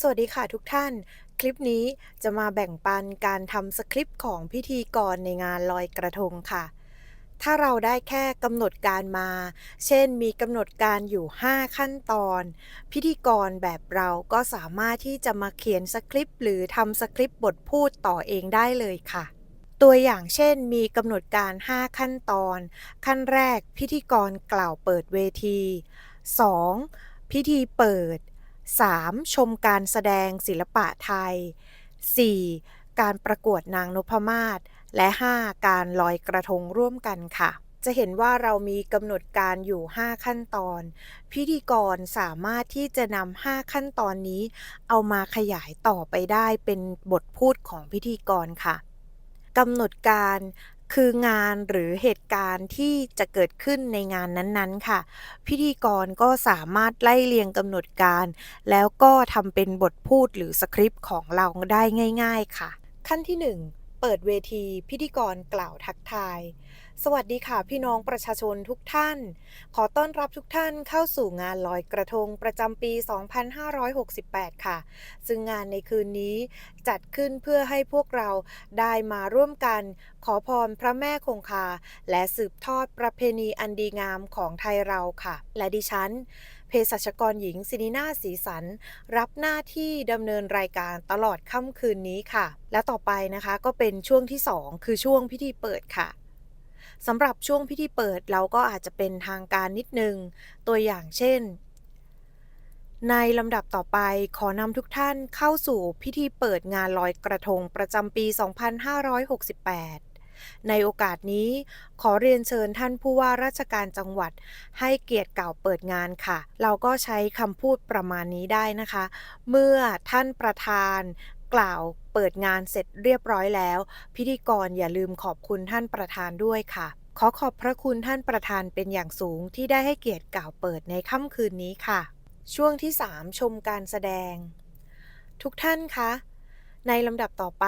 สวัสดีค่ะทุกท่าน คลิปนี้จะมาแบ่งปันการทำสคริปต์ของพิธีกรในงานลอยกระทงค่ะ ถ้าเราได้แค่กำหนดการมา เช่นมีกำหนดการอยู่ 5 ขั้นตอน พิธีกรแบบเราก็สามารถที่จะมาเขียนสคริปต์หรือทำสคริปต์บทพูดต่อเองได้เลยค่ะตัวอย่างเช่นมีกำหนดการ 5 ขั้นตอน ขั้นแรกพิธีกรกล่าวเปิดเวที 2. พิธีเปิด 3. ชมการแสดงศิลปะไทย 4. การประกวดนางนพมาศ และ 5. การลอยกระทงร่วมกันค่ะ จะเห็นว่าเรามีกำหนดการอยู่ 5 ขั้นตอน พิธีกรสามารถที่จะนำ5ขั้นตอนนี้ เอามาขยายต่อไปได้เป็นบทพูดของพิธีกรค่ะกำหนดการ คืองานหรือเหตุการณ์ที่จะเกิดขึ้นในงานนั้นๆ ค่ะ พิธีกรก็สามารถไล่เรียงกำหนดการ แล้วก็ทำเป็นบทพูดหรือสคริปต์ของเราได้ง่าย ๆ ค่ะ ขั้นที่ 1 เปิดเวทีพิธีกรกล่าวทักทายสวัสดีค่ะพี่น้องประชาชนทุกท่าน ขอต้อนรับทุกท่านเข้าสู่งานลอยกระทงประจำปี 2568 ค่ะ ซึ่งงานในคืนนี้จัดขึ้นเพื่อให้พวกเราได้มาร่วมกัน ขอพรพระแม่คงคา และสืบทอดประเพณีอันดีงามของไทยเราค่ะ และดิฉันเภสัชกรหญิงสินินาศรีสัน รับหน้าที่ดำเนินรายการตลอดค่ำคืนนี้ค่ะ และต่อไปนะคะก็เป็นช่วงที่ 2 คือช่วงพิธีเปิดค่ะ สำหรับช่วงพิธีเปิดเราก็อาจจะเป็นทางการนิดนึง ตัวอย่างเช่น ในลำดับต่อไปขอนำทุกท่านเข้าสู่พิธีเปิดงานลอยกระทงประจำปี 2568 ในโอกาสนี้ขอเรียนเชิญท่านผู้ว่าราชการจังหวัดให้เกียรติกล่าวเปิดงานค่ะ เราก็ใช้คำพูดประมาณนี้ได้นะคะ เมื่อท่านประธาน กล่าวเปิดงานเสร็จเรียบร้อยแล้ว พิธีกรอย่าลืมขอบคุณท่านประธานด้วยค่ะ ขอขอบพระคุณท่านประธานเป็นอย่างสูงที่ได้ให้เกียรติกล่าวเปิดในค่ำคืนนี้ค่ะ ช่วงที่ 3 ชมการแสดง ทุกท่านคะ ในลำดับต่อไป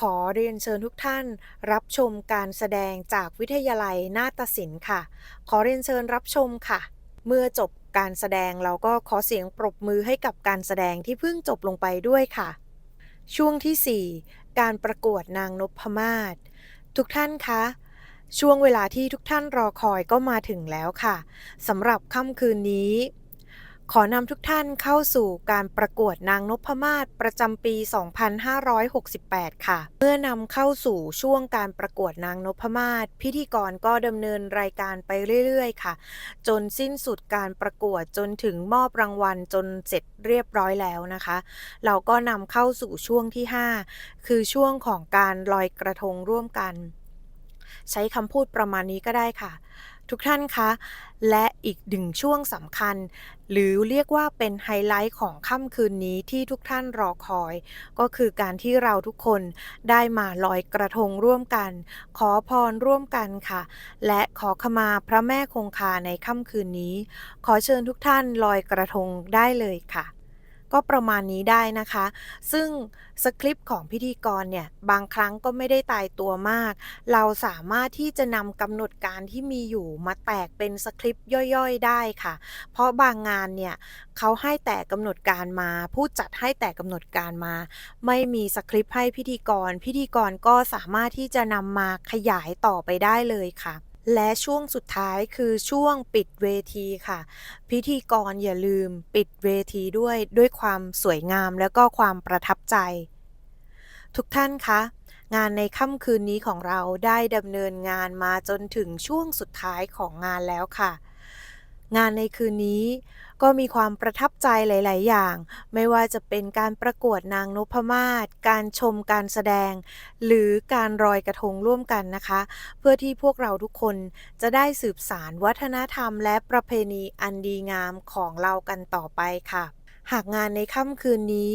ขอเรียนเชิญทุกท่าน รับชมการแสดงจากวิทยาลัยนาฏศิลป์ค่ะ ขอเรียนเชิญรับชมค่ะ เมื่อจบการแสดงเราก็ขอเสียงปรบมือให้กับการแสดงที่เพิ่งจบลงไปด้วยค่ะ ช่วงที่ 4 การประกวดนางนพมาศทุกท่านคะ ช่วงเวลาที่ทุกท่านรอคอยก็มาถึงแล้วค่ะสำหรับค่ำคืนนี้ ขอนำทุกท่านเข้าสู่การประกวดนางนพมาศประจำปี 2568 ค่ะ เมื่อนำเข้าสู่ช่วงการประกวดนางนพมาศพิธีกรก็ดำเนินรายการไปเรื่อยๆ ค่ะ จนสิ้นสุดการประกวดจนถึงมอบรางวัลจนเสร็จเรียบร้อยแล้วนะคะ เราก็นำเข้าสู่ช่วงที่ 5 คือช่วงของการลอยกระทงร่วมกัน ใช้คำพูดประมาณนี้ก็ได้ค่ะ ทุกท่านคะ และ อีกหนึ่งช่วงสำคัญ หรือเรียกว่าเป็นไฮไลท์ของค่ำคืนนี้ที่ทุกท่านรอคอย ก็คือการที่เราทุกคนได้มาลอยกระทงร่วมกัน ขอพรร่วมกันค่ะ และขอขมาพระแม่คงคาในค่ำคืนนี้ ขอเชิญทุกท่านลอยกระทงได้เลยค่ะ ก็ประมาณนี้ได้นะคะ ซึ่งสคริปต์ของพิธีกรเนี่ยบางครั้งก็ไม่ได้ตายตัวมาก เราสามารถที่จะนำกำหนดการที่มีอยู่มาแตกเป็นสคริปต์ย่อยๆ ได้ค่ะ เพราะบางงานเนี่ยเขาให้แต่กำหนดการมาผู้จัดให้แต่กำหนดการมา ไม่มีสคริปต์ให้พิธีกร พิธีกรก็สามารถที่จะนำมาขยายต่อไปได้เลยค่ะ และช่วงสุดท้ายคือช่วงปิดเวทีค่ะ พิธีกรอย่าลืมปิดเวทีด้วยด้วยความสวยงามและก็ความประทับใจ ทุกท่านคะงานในค่ำคืนนี้ของเราได้ดำเนินงานมาจนถึงช่วงสุดท้ายของงานแล้วค่ะ งานในคืนนี้ก็มีความประทับใจหลาย ๆ อย่าง ไม่ว่าจะเป็นการประกวดนางนพมาศ การชมการแสดง หรือการรอยกระทงร่วมกันนะคะ เพื่อที่พวกเราทุกคนจะได้สืบสารวัฒนธรรมและประเพณีอันดีงามของเรากันต่อไปค่ะ หากงานในค่ำคืนนี้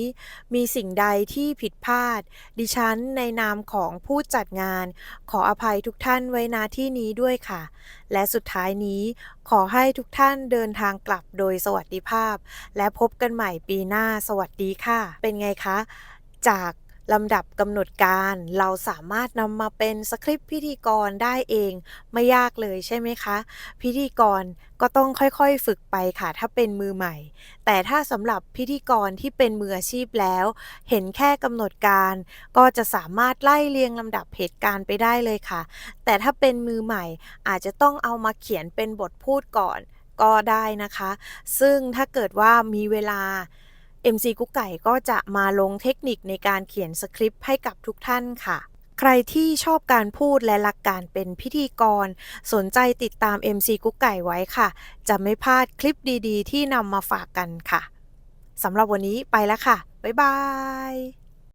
มีสิ่งใดที่ผิดพลาด ดิฉันในนามของผู้จัดงาน ขออภัยทุกท่านไว้ณที่นี้ด้วยค่ะ และสุดท้ายนี้ ขอให้ทุกท่านเดินทางกลับโดยสวัสดิภาพ และพบกันใหม่ปีหน้าสวัสดีค่ะ เป็นไงคะ จาก ลำดับกำหนดการเราสามารถนำมาเป็นสคริปต์พิธีกรได้เอง ไม่ยากเลยใช่ไหมคะ พิธีกรก็ต้องค่อยๆฝึกไปค่ะ ถ้าเป็นมือใหม่ แต่ถ้าสำหรับพิธีกรที่เป็นมืออาชีพแล้ว เห็นแค่กำหนดการ ก็จะสามารถไล่เรียงลำดับเหตุการณ์ไปได้เลยค่ะ แต่ถ้าเป็นมือใหม่ อาจจะต้องเอามาเขียนเป็นบทพูดก่อนก็ได้นะคะ ซึ่งถ้าเกิดว่ามีเวลา MC กุ๊กไก่ก็จะมาลงเทคนิคในการเขียนสคริปต์ให้กับทุกท่านค่ะ ใครที่ชอบการพูดและรักการเป็นพิธีกร สนใจติดตาม MC กุ๊กไก่ไว้ค่ะ จะไม่พลาดคลิปดีๆ ที่นำมาฝากกันค่ะสำหรับวันนี้ไปแล้วค่ะ บ๊ายบาย